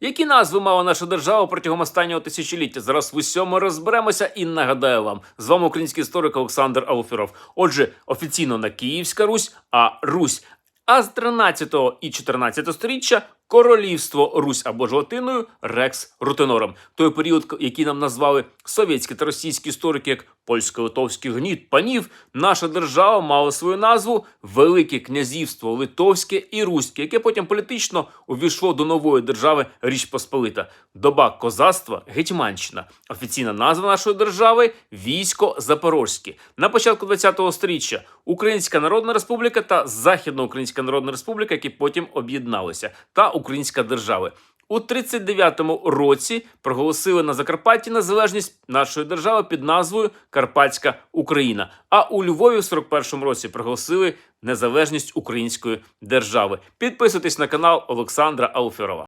Які назви мала наша держава протягом останнього тисячоліття? Зараз в усьому розберемося і нагадаю вам. З вами український історик Олександр Алфіров. Отже, офіційно не Київська Русь, а Русь. А з 13 і 14 сторіччя королівство Русь або ж латиною Рекс Рутенором. Той період, який нам назвали совєтські та російські історики як польсько-литовський гніт панів, наша держава мала свою назву Велике князівство Литовське і Руське, яке потім політично увійшло до нової держави Річ Посполита. Доба козацтва Гетьманщина. Офіційна назва нашої держави військо Запорозьке. На початку 20-го сторіччя Українська Народна Республіка та Західноукраїнська Народна Республіка, які потім об'єдналися, та Українська держава. У 39-му році проголосили на Закарпатті незалежність нашої держави під назвою Карпатська Україна. А у Львові в 41-му році проголосили незалежність української держави. Підписуйтесь на канал Олександра Алферова.